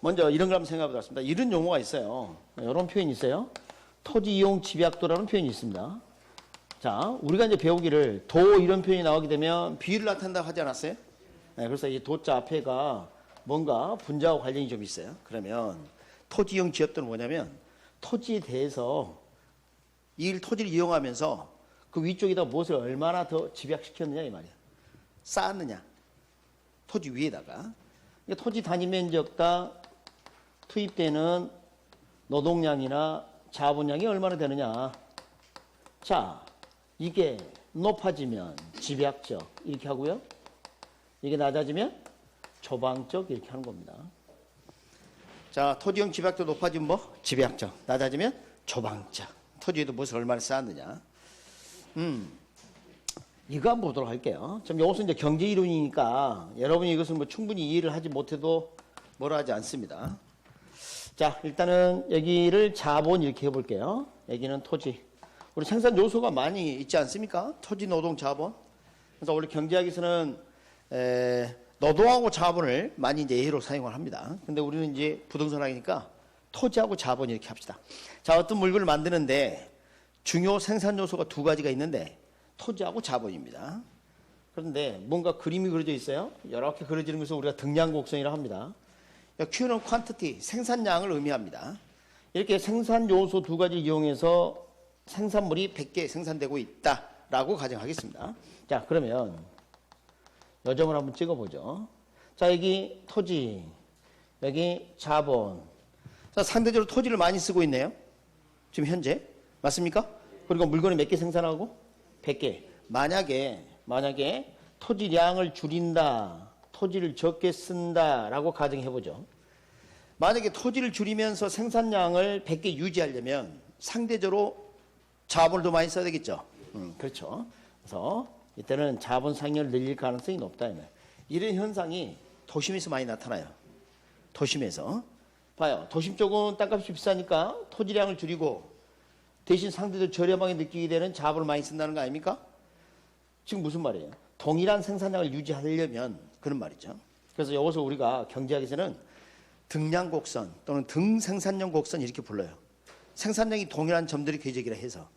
먼저 이런 걸 한번 생각해 보겠습니다. 이런 용어가 있어요. 이런 표현이 있어요. 토지 이용 집약도라는 표현이 있습니다. 자, 우리가 이제 배우기를 도 이런 표현이 나오게 되면 비율을 나타낸다고 하지 않았어요? 네, 그래서 이 도자 앞에가 뭔가 분자와 관련이 좀 있어요. 그러면 토지 이용 지역도는 뭐냐면 토지에 대해서 이 토지를 이용하면서 그 위쪽에다 무엇을 얼마나 더 집약시켰느냐 이 말이야. 쌓았느냐. 토지 위에다가. 토지 단위 면적당 투입되는 노동량이나 자본량이 얼마나 되느냐. 자, 이게 높아지면 집약적 이렇게 하고요. 이게 낮아지면 조방적 이렇게 하는 겁니다. 자, 토지형 집약도 높아지면 뭐? 집약적. 낮아지면 조방적. 토지에도 무엇을 얼마나 쌓았느냐. 음. 이거 한번 보도록 할게요. 좀 이것은 이제 경제 이론이니까 여러분이 이것을 뭐 충분히 이해를 하지 못해도 뭐라 하지 않습니다. 자, 일단은 여기를 자본 이렇게 해볼게요. 여기는 토지. 우리 생산 요소가 많이 있지 않습니까? 토지, 노동, 자본. 그래서 원래 경제학에서는 에, 노동하고 자본을 많이 이제 예로 사용을 합니다. 근데 우리는 이제 부동산 학이니까 토지하고 자본 이렇게 합시다. 자, 어떤 물건을 만드는데 중요 생산 요소가 두 가지가 있는데 토지하고 자본입니다. 그런데 뭔가 그림이 그려져 있어요. 이렇게 그려지는 것을 우리가 등량 곡선이라고 합니다. Q는 quantity, 생산량을 의미합니다. 이렇게 생산 요소 두 가지를 이용해서 생산물이 100개 생산되고 있다라고 가정하겠습니다. 자, 그러면 요 점을 한번 찍어보죠. 자, 여기 토지, 여기 자본. 자, 상대적으로 토지를 많이 쓰고 있네요. 지금 현재. 맞습니까? 그리고 물건을 몇 개 생산하고? 100개. 만약에, 만약에 토지량을 줄인다, 토지를 적게 쓴다라고 가정해 보죠. 만약에 토지를 줄이면서 생산량을 100개 유지하려면 상대적으로 자본을 더 많이 써야 되겠죠. 음, 그렇죠. 그래서 이때는 자본 상여를 늘릴 가능성이 높다. 이런 현상이 도심에서 많이 나타나요. 도심에서. 봐요. 도심 쪽은 땅값이 비싸니까 토지량을 줄이고 대신 상대적으로 저렴하게 느끼게 되는 자본을 많이 쓴다는 거 아닙니까? 지금 무슨 말이에요? 동일한 생산량을 유지하려면 그런 말이죠. 그래서 여기서 우리가 경제학에서는 등량 곡선 또는 등 생산량 곡선 이렇게 불러요. 생산량이 동일한 점들이 궤적이라 해서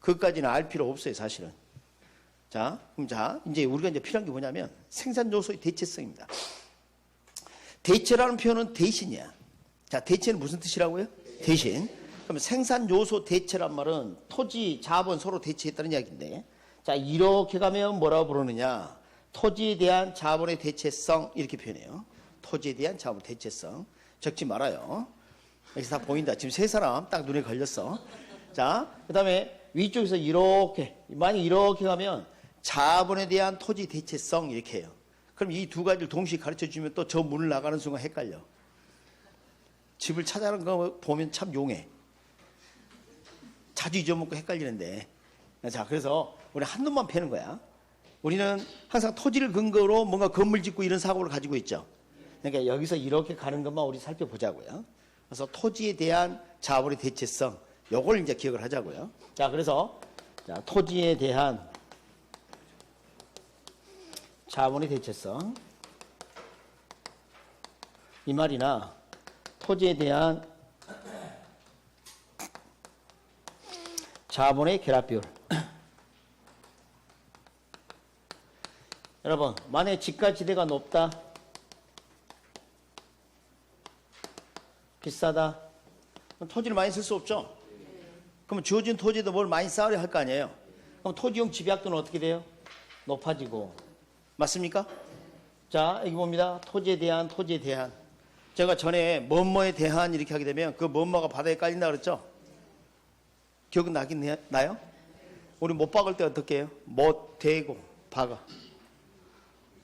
그것까지는 알 필요 없어요, 사실은. 자, 그럼 자, 이제 우리가 이제 필요한 게 뭐냐면 생산 요소의 대체성입니다. 대체라는 표현은 대신이야. 자, 대체는 무슨 뜻이라고요? 대신. 그럼 생산 요소 대체란 말은 토지, 자본 서로 대체했다는 이야기인데, 자, 이렇게 가면 뭐라고 부르느냐? 토지에 대한 자본의 대체성 이렇게 표현해요. 토지에 대한 자본 대체성 적지 말아요. 여기서 다 보인다. 지금 세 사람 딱 눈에 걸렸어. 자, 그 다음에 위쪽에서 이렇게 만약 이렇게 가면 자본에 대한 토지 대체성 이렇게 해요. 그럼 이 두 가지를 동시에 가르쳐 주면 또 저 문을 나가는 순간 헷갈려. 집을 찾아가는 거 보면 참 용해. 자주 잊어먹고 헷갈리는데. 자, 그래서 우리 한 놈만 패는 거야. 우리는 항상 토지를 근거로 뭔가 건물 짓고 이런 사고를 가지고 있죠. 그러니까 여기서 이렇게 가는 것만 우리 살펴보자고요. 그래서 토지에 대한 자본의 대체성, 요걸 이제 기억을 하자고요. 자, 그래서 자, 토지에 대한 자본의 대체성. 이 말이나 토지에 대한 자본의 결합비율. 여러분, 만약에 집가지대가 높다, 비싸다, 그럼 토지를 많이 쓸 수 없죠? 그러면 주어진 토지도 뭘 많이 쌓으려 할 거 아니에요? 그럼 토지용 집약도는 어떻게 돼요? 높아지고. 맞습니까? 자, 여기 봅니다. 토지에 대한, 토지에 대한. 제가 전에 뭐뭐에 대한 이렇게 하게 되면 그 뭐뭐가 바다에 깔린다 그랬죠? 기억은 나긴 해- 나요? 우리 못 박을 때 어떻게 해요? 못 대고 박아.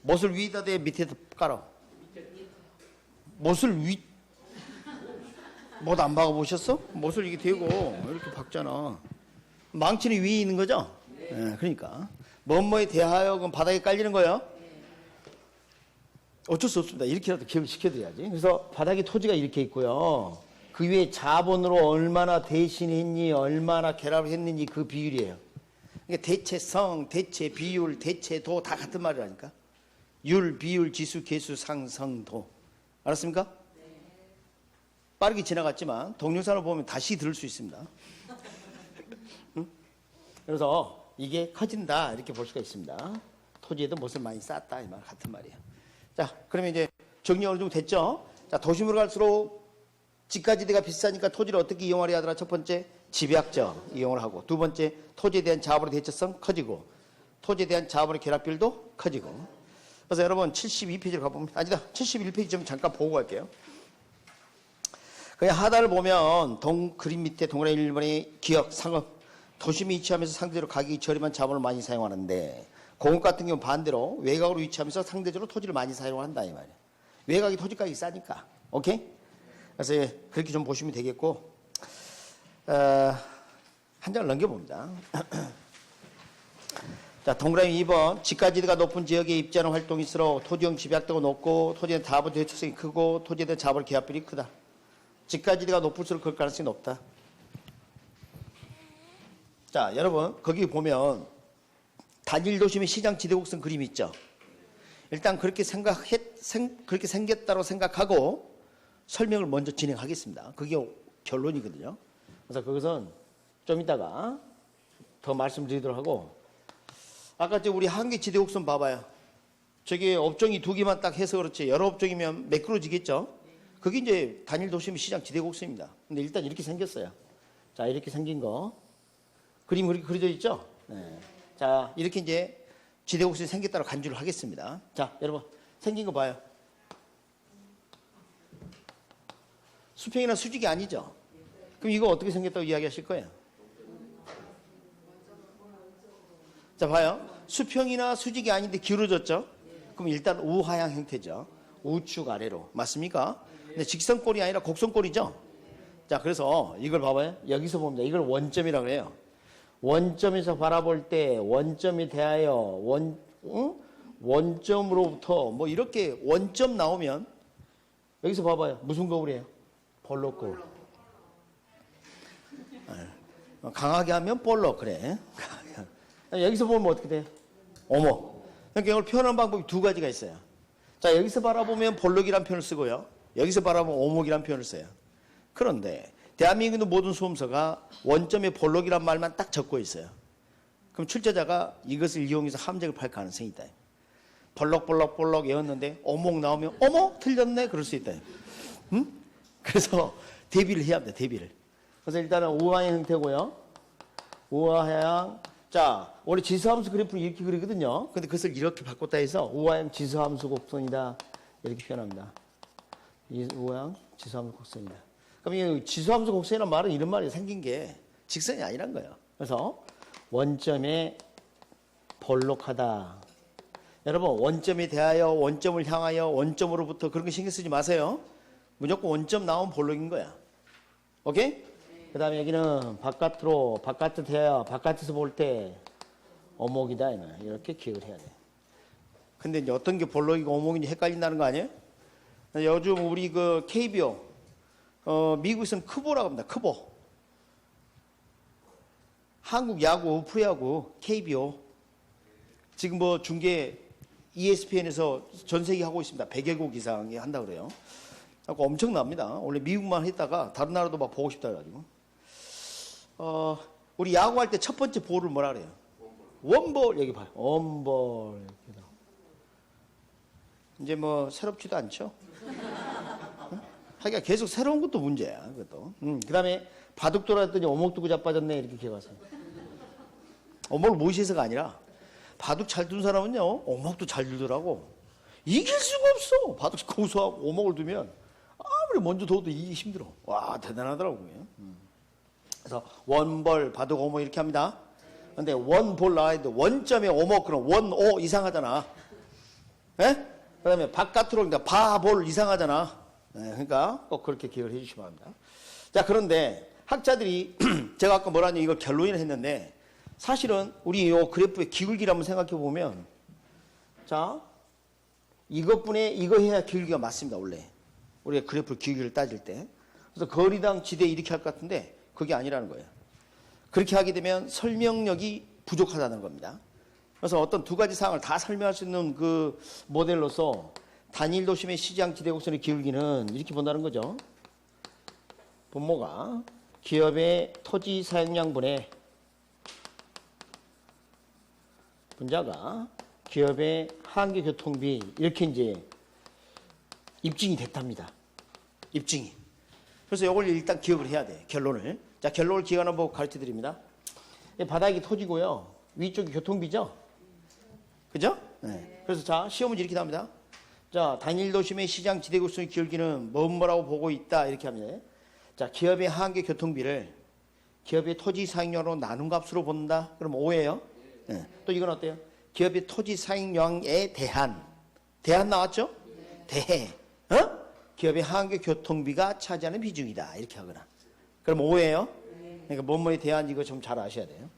못을 위에다 대 밑에다 깔아. 못을 위, 못 안 박아 보셨어? 못을 이렇게 대고 이렇게 박잖아. 망치는 위에 있는 거죠? 예, 그러니까. 뭐뭐에 대하여 그럼 바닥에 깔리는 거예요? 어쩔 수 없습니다. 이렇게라도 기억을 시켜드려야지. 그래서 바닥에 토지가 이렇게 있고요. 그 위에 자본으로 얼마나 대신했니, 얼마나 결합을 했는지 그 비율이에요. 그러니까 대체성, 대체 비율, 대체도 다 같은 말이라니까. 율, 비율, 지수, 개수, 상성도. 알았습니까? 빠르게 지나갔지만 동영상을 보면 다시 들을 수 있습니다. 응? 그래서 이게 커진다 이렇게 볼 수가 있습니다. 토지에도 못을 많이 쌓았다 이 말 같은 말이에요. 자, 그러면 이제 정리 어느 정도 됐죠? 자, 도심으로 갈수록 집가지대가 비싸니까 토지를 어떻게 이용하려 하더라. 첫 번째 집약적 이용을 하고 두 번째 토지에 대한 자본의 대처성 커지고 토지에 대한 자본의 결합비율도 커지고 그래서 여러분 72페이지를 가보면 아니다 71페이지 좀 잠깐 보고 갈게요. 그냥 하단을 보면 동 그림 밑에 동그라미 1번의 기업, 상업, 도심이 위치하면서 상대적으로 가격이 저렴한 자본을 많이 사용하는데 공업 같은 경우 반대로 외곽으로 위치하면서 상대적으로 토지를 많이 사용한다 이 말이에요. 외곽이 토지 가격이 싸니까. 오케이? 그래서 예, 그렇게 좀 보시면 되겠고 어, 한 장을 넘겨봅니다. 자, 동그라미 2번. 집가지대가 높은 지역에 입지하는 활동일수록 토지형 집약도가 높고 토지의 다부 대처성이 크고 토지에 대한 자본 계약비율이 크다. 집가지대가 높을수록 그럴 가능성이 높다. 자, 여러분, 거기 보면 단일 도심의 시장 지대 곡선 그림 있죠? 일단 그렇게 생각했, 생, 그렇게 생겼다고 생각하고 설명을 먼저 진행하겠습니다. 그게 결론이거든요. 그래서 그것은 좀 이따가 더 말씀드리도록 하고 아까 저 우리 한계 지대 곡선 봐봐요. 저게 업종이 두 개만 딱 해서 그렇지 여러 업종이면 매끄러지겠죠. 그게 이제 단일 도심 시장 지대 곡선입니다. 근데 일단 이렇게 생겼어요. 자 이렇게 생긴 거 그림 그렇게 그려져 있죠. 네. 자 이렇게 이제 지대 곡선이 생겼다고 간주를 하겠습니다. 자 여러분 생긴 거 봐요. 수평이나 수직이 아니죠. 그럼 이거 어떻게 생겼다고 이야기하실 거예요? 자, 봐요. 수평이나 수직이 아닌데 기울어졌죠? 그럼 일단 우하향 형태죠. 우측 아래로. 맞습니까? 근데 직선꼴이 아니라 곡선꼴이죠? 자, 그래서 이걸 봐봐요. 여기서 봅니다. 이걸 원점이라고 해요. 원점에서 바라볼 때 원점이 대하여 원, 응? 원점으로부터 뭐 이렇게 원점 나오면 여기서 봐봐요. 무슨 거울이에요? 볼록 거울. 어, 강하게 하면 볼록 그래. 여기서 보면 어떻게 돼? 어머. 그러니까 이걸 표현하는 방법이 두 가지가 있어요. 자, 여기서 바라보면 볼록이란 표현을 쓰고요. 여기서 바라보면 오목이란 표현을 써요. 그런데 대한민국의 모든 수험서가 원점에 볼록이란 말만 딱 적고 있어요. 그럼 출제자가 이것을 이용해서 함정을 팔 가능성이 있다. 볼록볼록볼록 외웠는데 오목 나오면 어머 틀렸네 그럴 수 있다. 응? 그래서 대비를 해야 합니다. 대비를. 그래서 일단은 우하향 형태고요. 우하향. 자, 원래 지수함수 그래프를 이렇게 그리거든요. 근데 그것을 이렇게 바꿨다 해서 우하향 지수함수 곡선이다. 이렇게 표현합니다. 이 우하향 지수함수 곡선이다. 그럼 이 지수함수 곡선이라는 말은 이런 말이 생긴 게 직선이 아니란 거예요. 그래서 원점에 볼록하다. 여러분 원점에 대하여 원점을 향하여 원점으로부터 그런 거 신경 쓰지 마세요. 무조건 원점 나온 볼록인 거야. 오케이? 그 다음에 여기는 바깥으로, 바깥에 대하여 바깥에서 볼 때 어목이다. 이렇게 기억을 해야 돼. 근데 이제 어떤 게 볼록이고 어목인지 헷갈린다는 거 아니에요? 요즘 우리 그 KBO, 어, 미국에서는 크보라고 합니다. 크보. 한국 야구, 프로야구, KBO. 지금 뭐 중계 ESPN에서 전 세계 하고 있습니다. 100개국 이상이 한다 그래요. 엄청납니다. 원래 미국만 했다가 다른 나라도 막 보고 싶다 해가지고. 어, 우리 야구할 때 첫 번째 볼을 뭐라 그래요? 원볼 여기 봐요. 원볼 이렇게. 이제 뭐 새롭지도 않죠. 응? 하기가 계속 새로운 것도 문제야. 그것도. 음, 그다음에 바둑 돌았더니 오목두고 자빠졌네 이렇게 기억하세요. 오목을 무시해서가 아니라 바둑 잘 둔 사람은요 오목도 잘 들더라고. 이길 수가 없어. 바둑 고수하고 오목을 두면 아무리 먼저 둬도 이기기 힘들어. 와 대단하더라고요. 음. 그래서 원벌 바둑 오목 이렇게 합니다. 근데 원볼 나와야 돼. 원점에 오목 그럼 원오 이상하잖아. 예? 그 다음에 바깥으로 그러니까 바볼 이상하잖아. 예, 그러니까 꼭 그렇게 기억을 해주시기 바랍니다. 자 그런데 학자들이 제가 아까 뭐라니 이걸 결론을 했는데 사실은 우리 요 그래프의 기울기를 한번 생각해 보면 자 이것뿐에 이거 해야 기울기가 맞습니다 원래 우리가 그래프 기울기를 따질 때 그래서 거리당 지대 이렇게 할 것 같은데 그게 아니라는 거예요 그렇게 하게 되면 설명력이 부족하다는 겁니다 그래서 어떤 두 가지 사항을 다 설명할 수 있는 그 모델로서 단일 도심의 시장 지대 곡선의 기울기는 이렇게 본다는 거죠 분모가 기업의 토지 사용량분의 분자가 기업의 한계 교통비 이렇게 이제 입증이 됐답니다. 입증이. 그래서 이걸 일단 기억을 해야 돼. 결론을. 자, 결론을 기억하는 법 가르쳐 드립니다. 이 바닥이 토지고요. 위쪽이 교통비죠. 그죠? 네. 그래서 자, 시험은 이렇게 나옵니다. 자, 단일 도심의 시장 지대구수의 기울기는 뭐뭐라고 보고 있다. 이렇게 합니다. 자, 기업의 한계 교통비를 기업의 토지 사용량으로 나눈 값으로 본다. 그럼 5예요. 네. 또 이건 어때요? 기업의 토지 사용량에 대한 대한 나왔죠? 대해. 어? 기업의 한계 교통비가 차지하는 비중이다. 이렇게 하거나. 그럼 5예요. 그러니까 뭐뭐에 대한 이거 좀 잘 아셔야 돼요.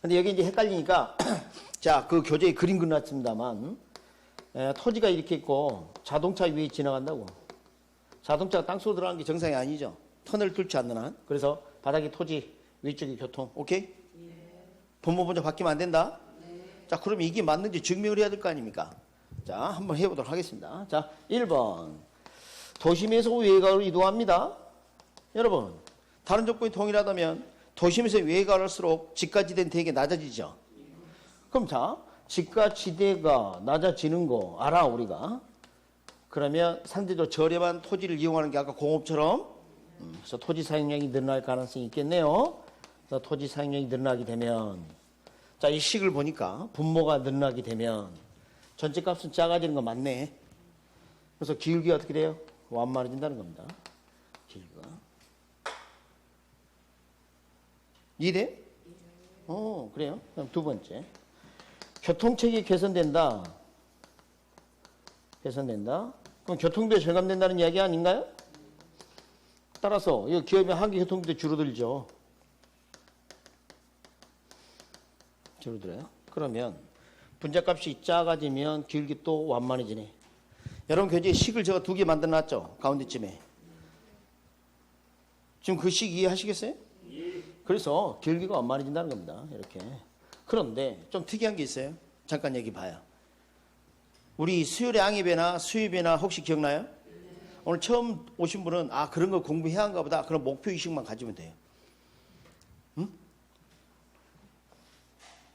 근데 여기 이제 헷갈리니까 자, 그 교재에 그림 그려놨습니다만 에, 토지가 이렇게 있고 자동차 위에 지나간다고. 자동차가 땅속으로 들어가는 게 정상이 아니죠. 터널 뚫지 않는 한. 그래서 바닥이 토지, 위쪽이 교통. 오케이? 분모 먼저 바뀌면 안 된다. 자, 그럼 이게 맞는지 증명을 해야 될 거 아닙니까? 자, 한번 해보도록 하겠습니다. 자, 1번. 도심에서 외곽으로 이동합니다. 여러분, 다른 조건이 동일하다면 도심에서 외곽을 할수록 집가지대는 되게 낮아지죠. 그럼 자, 집가지대가 낮아지는 거 알아, 우리가. 그러면 상대적으로 저렴한 토지를 이용하는 게 아까 공업처럼 음, 그래서 토지 사용량이 늘어날 가능성이 있겠네요. 그래서 토지 사용량이 늘어나게 되면 자, 이 식을 보니까 분모가 늘어나게 되면 전체 값은 작아지는 거 맞네. 그래서 기울기가 어떻게 돼요? 완만해진다는 겁니다. 기울기가. 이해돼? 어, 그래요. 그럼 두 번째. 교통체계 개선된다. 개선된다. 그럼 교통비가 절감된다는 이야기 아닌가요? 따라서 이 기업의 한계 교통비도 줄어들죠. 줄어들어요. 그러면 분자값이 작아지면 기울기 또 완만해지네. 여러분 교재에 식을 제가 두 개 만들어 놨죠. 가운데쯤에. 지금 그 식 이해하시겠어요? 그래서 기울기가 완만해진다는 겁니다. 이렇게. 그런데 좀 특이한 게 있어요. 잠깐 얘기 봐요. 우리 수요일의 양입이나 수입이나 혹시 기억나요? 오늘 처음 오신 분은 아 그런 거 공부해야 한가 보다. 그럼 목표 의식만 가지면 돼요. 응?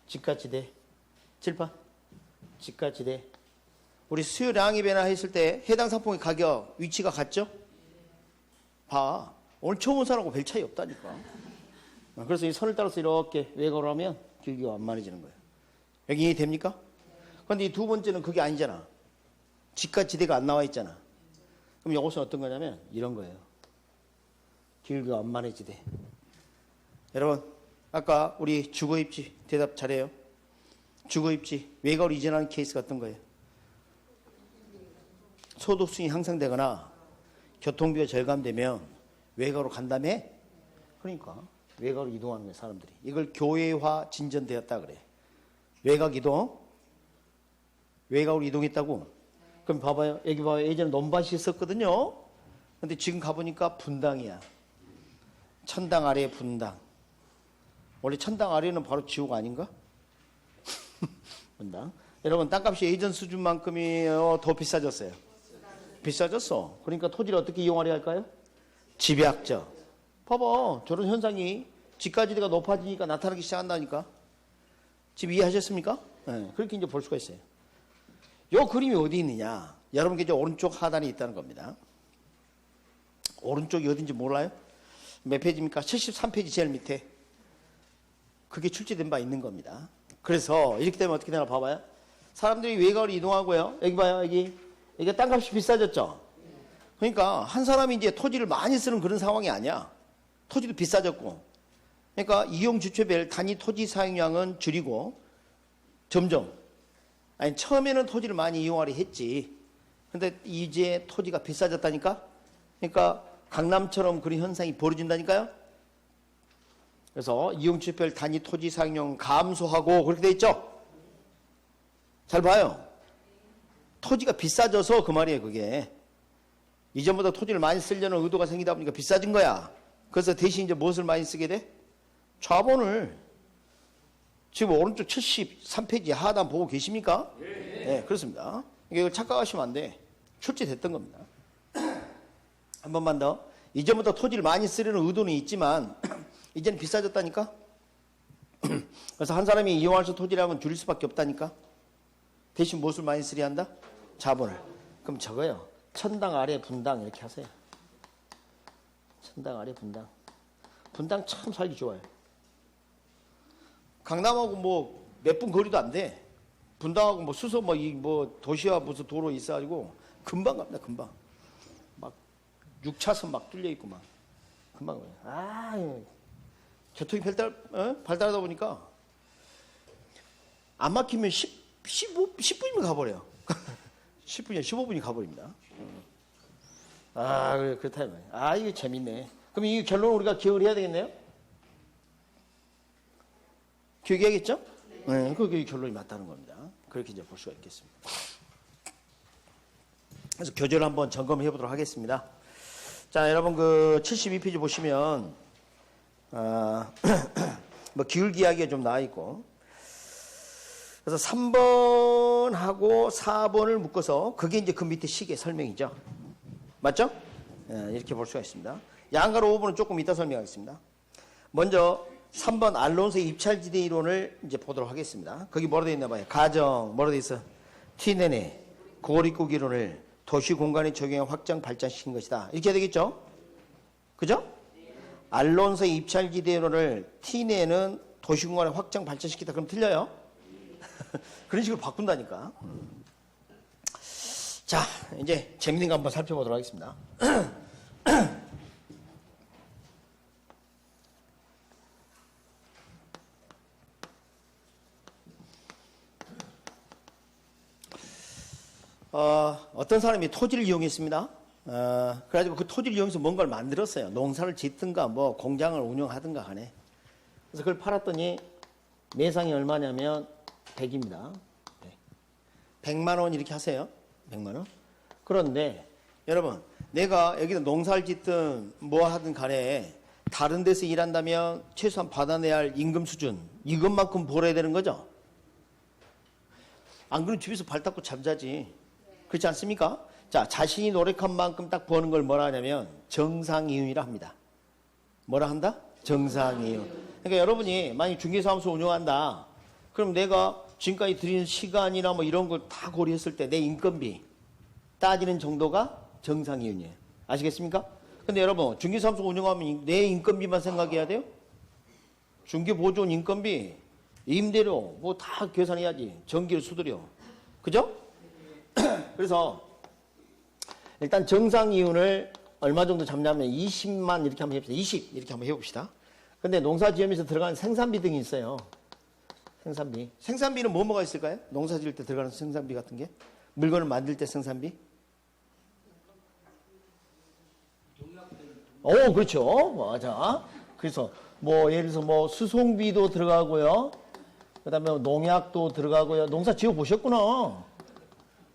집가지대 칠판 집가지대 우리 수요일 양입이나 했을 때 해당 상품의 가격 위치가 같죠? 봐 오늘 처음 온 사람하고 별 차이 없다니까. 어, 그래서 이 선을 따라서 이렇게 외곽으로 하면 길기가 완만해지는 거예요. 여기 이해 됩니까? 그런데 이 두 번째는 그게 아니잖아. 집가지대가 안 나와 있잖아. 그럼 이것은 어떤 거냐면 이런 거예요. 길기가 완만해지대. 여러분, 아까 우리 주거입지 대답 잘해요. 주거 입지 외곽으로 이전하는 케이스가 어떤 거예요? 소득 수익이 향상되거나 교통비가 절감되면 외곽으로 간다며? 그러니까 외곽으로 이동하는 거예요, 사람들이. 이걸 교회화 진전되었다 그래. 외곽 이동? 외곽으로 이동했다고? 그럼 봐봐요. 여기 봐요. 예전에 논밭이 있었거든요. 근데 지금 가보니까 분당이야. 천당 아래 분당. 원래 천당 아래는 바로 지옥 아닌가? 분당. 여러분, 땅값이 예전 수준만큼이요, 더 비싸졌어요. 비싸졌어. 그러니까 토지를 어떻게 이용하려 할까요? 집약적. 봐봐. 저런 현상이 집가지대가 높아지니까 나타나기 시작한다니까. 지금 이해하셨습니까? 네, 그렇게 이제 볼 수가 있어요. 요 그림이 어디 있느냐? 여러분께 이제 오른쪽 하단에 있다는 겁니다. 오른쪽이 어딘지 몰라요? 몇 페이지입니까? 73페이지 제일 밑에. 그게 출제된 바 있는 겁니다. 그래서 이렇게 되면 어떻게 되나 봐봐요. 사람들이 외곽으로 이동하고요. 여기 봐요, 여기. 이게 땅값이 비싸졌죠? 그러니까 한 사람이 이제 토지를 많이 쓰는 그런 상황이 아니야. 토지도 비싸졌고. 그러니까 이용 주체별 단위 토지 사용량은 줄이고 점점 아니 처음에는 토지를 많이 이용하려 했지. 근데 이제 토지가 비싸졌다니까? 그러니까 강남처럼 그런 현상이 벌어진다니까요? 그래서 이용주별 단위 토지 사용량 감소하고 그렇게 돼 있죠? 잘 봐요. 토지가 비싸져서 그 말이에요, 그게. 이전보다 토지를 많이 쓰려는 의도가 생기다 보니까 비싸진 거야. 그래서 대신 이제 무엇을 많이 쓰게 돼? 좌본을 지금 오른쪽 73페이지 하단 보고 계십니까? 네, 그렇습니다. 이걸 착각하시면 안 돼. 출제됐던 겁니다. 한 번만 더. 이전부터 토지를 많이 쓰려는 의도는 있지만 이제는 비싸졌다니까. 그래서 한 사람이 이용할 수 토지량은 줄일 수밖에 없다니까. 대신 무엇을 많이 쓰려 한다? 자본을. 그럼 적어요. 천당 아래 분당 이렇게 하세요. 천당 아래 분당. 분당 참 살기 좋아요. 강남하고 뭐 몇 분 거리도 안 돼. 분당하고 뭐 수서 뭐이 뭐 도시와 무슨 도로 있어가지고 금방 갑니다. 금방. 막 6차선 막 뚫려 있고 막 금방 가요. 아, 교통이 발달 어? 발달하다 보니까 안 막히면 10, 15, 10분이면 가버려요. 10분이야 15분이 가버립니다. 아, 그래, 그렇다. 아, 이게 재밌네. 그럼 이 결론 우리가 기억을 해야 되겠네요? 기억해야겠죠? 네, 그게 결론이 맞다는 겁니다. 그렇게 이제 볼 수가 있겠습니다. 그래서 교재를 한번 점검해 보도록 하겠습니다. 자, 여러분 그 72페이지 보시면 아, 뭐 기울기 이야기가 좀 나와 있고 그래서 3번하고 4번을 묶어서 그게 이제 그 밑에 시계 설명이죠. 맞죠? 예, 이렇게 볼 수가 있습니다. 양가로 5번은 조금 이따 설명하겠습니다. 먼저 3번 알론소의 입찰지대 이론을 이제 보도록 하겠습니다. 거기 뭐라 되어 있나 봐요. 가정, 뭐라 되어 있어? 티네네, 고립국 이론을 도시 공간에 적용해 확장 발전시킨 것이다. 이렇게 되겠죠? 그죠? 알론소의 입찰지대 이론을 티네는 도시 공간에 확장 발전시키다. 그럼 틀려요? 그런 식으로 바꾼다니까. 자, 이제 재밌는 거 한번 살펴보도록 하겠습니다. 어, 어떤 사람이 토지를 이용했습니다. 어, 그래가지고 그 토지를 이용해서 뭔가를 만들었어요. 농사를 짓든가 뭐 공장을 운영하든가 하네. 그래서 그걸 팔았더니 매상이 얼마냐면 100입니다. 100만 원 이렇게 하세요. 100만 원. 그런데 여러분, 내가 여기다 농사를 짓든 뭐 하든 간에 다른 데서 일한다면 최소한 받아내야 할 임금 수준 이것만큼 벌어야 되는 거죠. 안 그러면 집에서 발 닦고 잠자지. 그렇지 않습니까? 자, 자신이 노력한 만큼 딱 버는 걸 뭐라 하냐면 정상이윤이라 합니다. 뭐라 한다? 정상이윤. 그러니까 여러분이 만약 중개사무소 운영한다. 그럼 내가 지금까지 들인 시간이나 뭐 이런 걸 다 고려했을 때 내 인건비 따지는 정도가 정상이윤이에요. 아시겠습니까? 근데 여러분, 중개사무소 운영하면 내 인건비만 생각해야 돼요? 중개보조원 인건비, 임대료 뭐 다 계산해야지. 전기를 수수료. 그죠? 그래서 일단 정상 이윤을 얼마 정도 잡냐면 20만 이렇게 한번 해봅시다. 20 이렇게 한번 해봅시다. 근데 농사 지으면서 들어가는 생산비 등이 있어요. 생산비. 생산비는 뭐 뭐가 있을까요? 농사 지을 때 들어가는 생산비 같은 게? 물건을 만들 때 생산비? 오, 그렇죠. 맞아. 그래서 뭐 예를 들어서 뭐 수송비도 들어가고요. 그다음에 농약도 들어가고요. 농사 지어 보셨구나.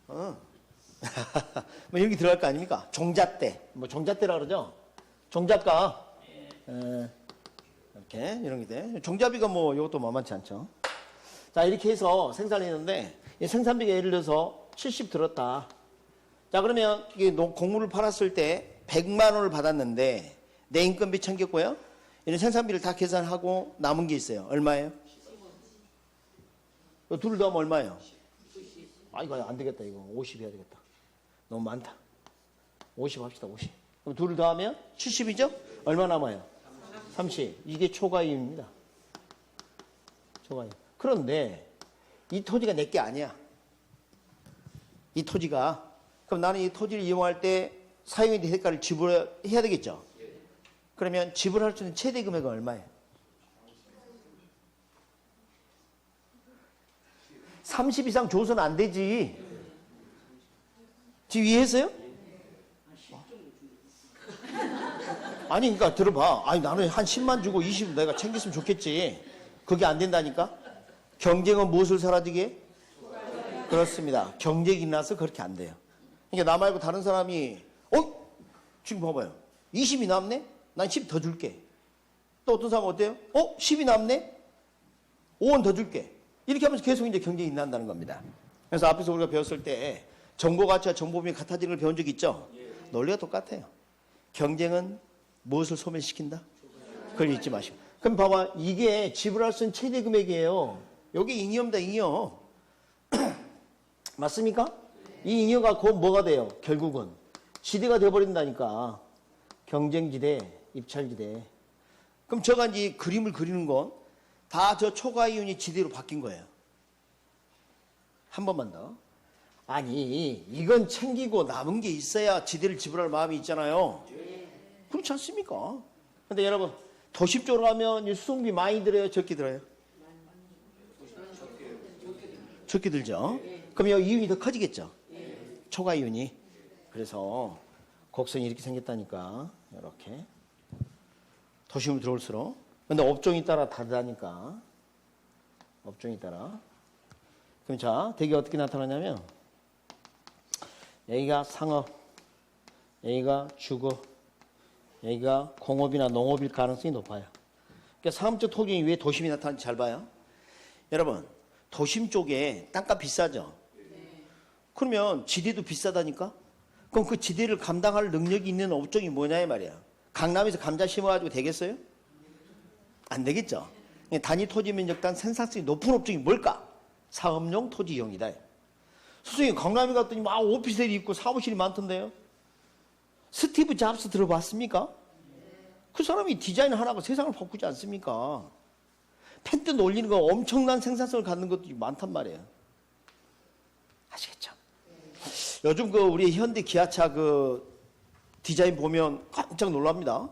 어. 뭐 여기 들어갈 거 아닙니까? 종잣대. 뭐 종잣대라 그러죠? 종잣가. 에, 이렇게 이런 게 돼. 종자비가 뭐 이것도 만만치 않죠. 자 이렇게 해서 생산했는데 이 생산비가 예를 들어서 70 들었다. 자 그러면 이게 농- 곡물을 팔았을 때 100만 원을 받았는데 내 인건비 챙겼고요. 이런 생산비를 다 계산하고 남은 게 있어요. 얼마예요? 둘 더하면 얼마예요? 아 이거 안 되겠다 이거 50 해야 되겠다. 너무 많다. 50 합시다 50. 그럼 둘을 더하면 70이죠? 얼마 남아요? 30. 이게 초과이윤입니다. 초과이윤. 그런데 이 토지가 내 게 아니야. 이 토지가 그럼 나는 이 토지를 이용할 때 사용인 대가를 지불해야 되겠죠? 그러면 지불할 수 있는 최대 금액은 얼마예요? 30 이상 줘서는 안 되지. 지금 이해했어요? 아니, 그러니까 들어봐. 아니, 나는 한 10만 주고 20 내가 챙겼으면 좋겠지. 그게 안 된다니까? 경쟁은 무엇을 사라지게? 해? 그렇습니다. 경쟁이 나서 그렇게 안 돼요. 그러니까 나 말고 다른 사람이, 어? 지금 봐봐요. 20이 남네? 난 10 더 줄게. 또 어떤 사람은 어때요? 어? 10이 남네? 5원 더 줄게. 이렇게 하면서 계속 이제 경쟁이 일어난다는 겁니다. 그래서 앞에서 우리가 배웠을 때 정보 가치와 정보비 같아지는 걸 배운 적 있죠? 논리가 똑같아요. 경쟁은 무엇을 소멸시킨다? 그걸 잊지 마시고. 그럼 봐봐. 이게 지불할 수 있는 최대 금액이에요. 여기 잉여입니다, 잉여. 맞습니까? 이 잉여가 곧 뭐가 돼요? 결국은 지대가 돼버린다니까. 경쟁지대, 입찰지대. 그럼 저가 이제 그림을 그리는 건 다 저 초과 이윤이 지대로 바뀐 거예요. 한 번만 더. 아니, 이건 챙기고 남은 게 있어야 지대를 지불할 마음이 있잖아요. 그렇지 않습니까? 근데 여러분, 도심 쪽으로 가면 이 수송비 많이 들어요? 적게 들어요? 적게 들죠? 그럼 여기 이윤이 더 커지겠죠? 초과 이윤이. 그래서 곡선이 이렇게 생겼다니까. 이렇게. 도심으로 들어올수록. 근데 업종이 따라 다르다니까. 업종이 따라. 그럼 자, 대개 어떻게 나타나냐면 여기가 상업, 여기가 주거, 여기가 공업이나 농업일 가능성이 높아요. 그러니까 상업적 토경이 왜 도심이 나타나는지 잘 봐요. 여러분, 도심 쪽에 땅값 비싸죠? 그러면 지대도 비싸다니까? 그럼 그 지대를 감당할 능력이 있는 업종이 뭐냐 이 말이야. 강남에서 감자 심어가지고 되겠어요? 안 되겠죠. 단위 토지 면적당 생산성이 높은 업종이 뭘까? 사업용 토지 이용이다. 선생님 강남에 갔더니 막 오피스텔이 있고 사무실이 많던데요. 스티브 잡스 들어봤습니까? 그 사람이 디자인 하나가 세상을 바꾸지 않습니까? 펜트 놀리는 거 엄청난 생산성을 갖는 것도 많단 말이에요. 아시겠죠? 요즘 그 우리 현대 기아차 그 디자인 보면 깜짝 놀랍니다.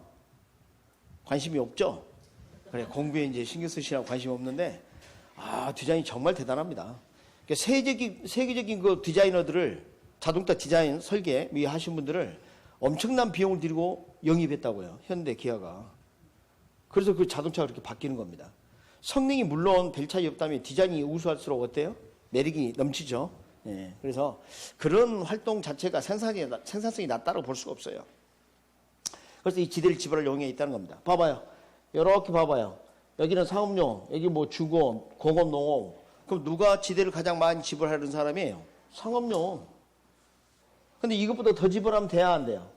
관심이 없죠? 그래 공부에 이제 신경 쓰시라고 관심 없는데 아 디자인이 정말 대단합니다. 그러니까 세계적인 세계적인 그 디자이너들을 자동차 디자인 설계 미 하신 분들을 엄청난 비용을 들이고 영입했다고요. 현대 기아가. 그래서 그 자동차가 그렇게 바뀌는 겁니다. 성능이 물론 별 차이 없다면 디자인이 우수할수록 어때요? 매력이 넘치죠. 예, 그래서 그런 활동 자체가 생산성이 낮다고 볼 수가 없어요. 그래서 이 지대를 지불할 용의가 있다는 겁니다. 봐봐요. 이렇게 봐봐요. 여기는 사업용, 여기 뭐 주거, 공업, 농업. 그럼 누가 지대를 가장 많이 지불하는 사람이에요? 상업용. 근데 이것보다 더 지불하면 돼야 안 돼요?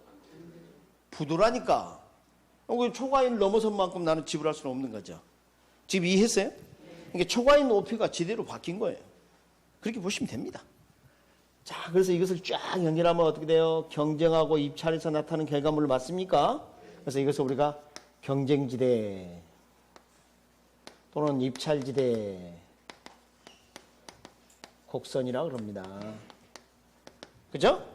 부도라니까. 어, 초과인 넘어선 만큼 나는 지불할 수는 없는 거죠. 지금 이해했어요? 그러니까 초과인 높이가 지대로 바뀐 거예요. 그렇게 보시면 됩니다. 자, 그래서 이것을 쫙 연결하면 어떻게 돼요? 경쟁하고 입찰에서 나타나는 결과물을 맞습니까? 그래서 이것을 우리가 경쟁지대 또는 입찰지대 곡선이라 그럽니다. 그죠?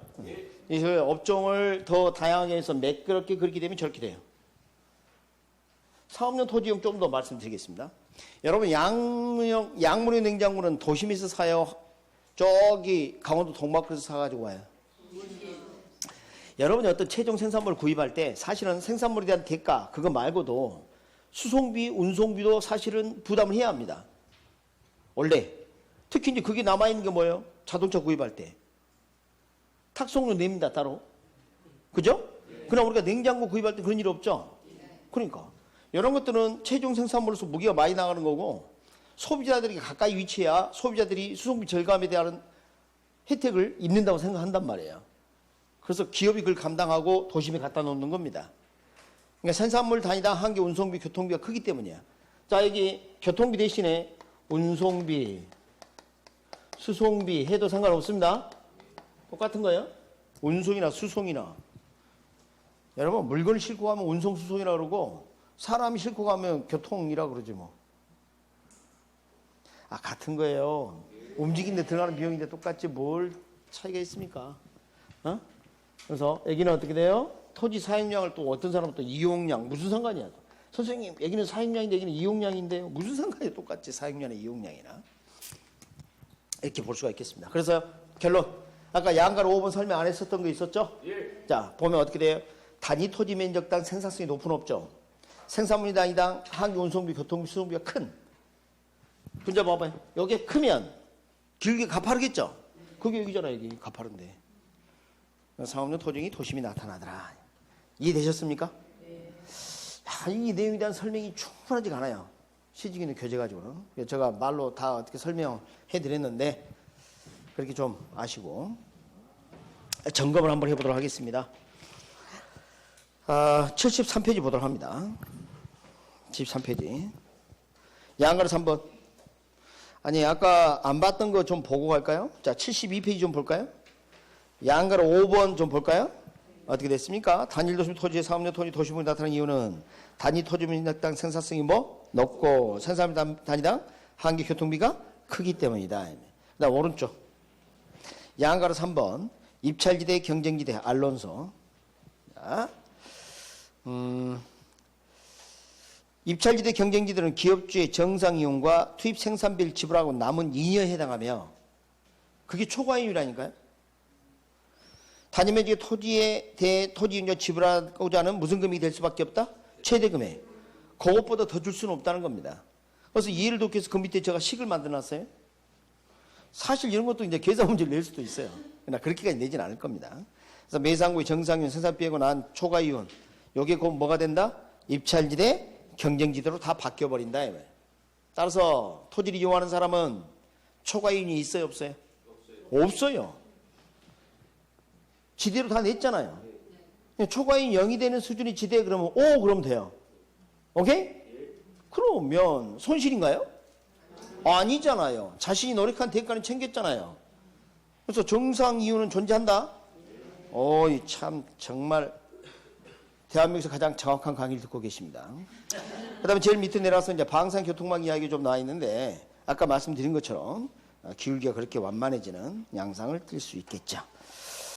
이 업종을 더 다양하게 해서 매끄럽게 그렇게 되면 저렇게 돼요. 사업용 토지용 좀 더 말씀드리겠습니다. 여러분 양용 양문의 냉장고는 도심에서 사요. 저기 강원도 동막에서 사가지고 와요. 여러분이 어떤 최종 생산물을 구입할 때 사실은 생산물에 대한 대가 그거 말고도 수송비, 운송비도 사실은 부담을 해야 합니다. 원래 특히 이제 그게 남아 있는 게 뭐예요? 자동차 구입할 때 탁송료 냅니다 따로. 그죠? 그러나 우리가 냉장고 구입할 때 그런 일 없죠. 그러니까 이런 것들은 최종 생산물로서 무게가 많이 나가는 거고 소비자들이 가까이 위치해야 소비자들이 수송비 절감에 대한 혜택을 입는다고 생각한단 말이에요. 그래서 기업이 그걸 감당하고 도심에 갖다 놓는 겁니다. 그러니까 생산물 단위당 한 개 운송비, 교통비가 크기 때문이야. 자, 여기 교통비 대신에 운송비, 수송비 해도 상관없습니다. 똑같은 거예요. 운송이나 수송이나. 여러분, 물건을 싣고 가면 운송, 수송이라 그러고 사람이 싣고 가면 교통이라 그러지 뭐. 아, 같은 거예요. 움직이는데 들어가는 비용인데 똑같지 뭘 차이가 있습니까? 어? 그래서 여기는 어떻게 돼요? 토지 사용량을 또 어떤 사람은 또 이용량 무슨 상관이야? 선생님 여기는 사용량인데 여기는 이용량인데요. 무슨 상관이에요? 똑같지 사용량의 이용량이나 이렇게 볼 수가 있겠습니다. 그래서 결론 아까 양가로 5번 설명 안 했었던 거 있었죠? 예. 자 보면 어떻게 돼요? 단위 토지 면적당 생산성이 높은 업종 생산물 단위당 항기 운송비 교통비 수송비가 큰 분자 봐봐요. 여기에 크면 길게 가파르겠죠? 그게 여기잖아 여기 가파른데 상업용 토종이 도심이 나타나더라. 이해되셨습니까? 야, 이 내용에 대한 설명이 충분하지가 않아요. 시중 있는 교재 가지고는. 그래서 제가 말로 다 어떻게 설명해 드렸는데 그렇게 좀 아시고 점검을 한번 해보도록 하겠습니다. 아, 73페이지 보도록 합니다. 73페이지. 양가로 3번. 아니, 아까 안 봤던 거 좀 보고 갈까요? 자, 72페이지 좀 볼까요? 양가로 5번 좀 볼까요? 어떻게 됐습니까? 단일 도시 토지의 사업용 토지 도시분이 나타나는 이유는 단위 토지민당 생산성이 뭐? 높고 생산 단위당 한계 교통비가 크기 때문이다. 그다음 오른쪽. 양가로 3번. 입찰지대 경쟁지대 알론소. 자, 음, 입찰지대 경쟁지대는 기업주의 정상 이용과 투입 생산비를 지불하고 남은 잉여에 해당하며 그게 초과이율이라니까요. 단위면적 토지에 대해 토지인료 지불하고자 하는 무슨 금액이 될 수밖에 없다? 최대 금액. 그것보다 더 줄 수는 없다는 겁니다. 그래서 이해를 돕기 위해서 그 밑에 제가 식을 만들어 놨어요. 사실 이런 것도 이제 계산 문제를 낼 수도 있어요. 그러나 그렇게까지 내진 않을 겁니다. 그래서 매상구의 정상이온, 생산비하고 난 초과이윤, 요게 곧 뭐가 된다? 입찰지대, 경쟁지대로 다 바뀌어버린다. 따라서 토지를 이용하는 사람은 초과이윤이 있어요, 없어요? 없어요. 지대로 다 냈잖아요. 초과이윤 0이 되는 수준이 지대 그러면 오 그러면 돼요. 오케이? 그러면 손실인가요? 아니잖아요. 자신이 노력한 대가는 챙겼잖아요. 그래서 정상 이유는 존재한다. 어이 참 정말 대한민국에서 가장 정확한 강의를 듣고 계십니다. 그다음에 제일 밑에 내려와서 이제 방산 교통망 이야기 좀 나와 있는데 아까 말씀드린 것처럼 기울기가 그렇게 완만해지는 양상을 띌 수 있겠죠.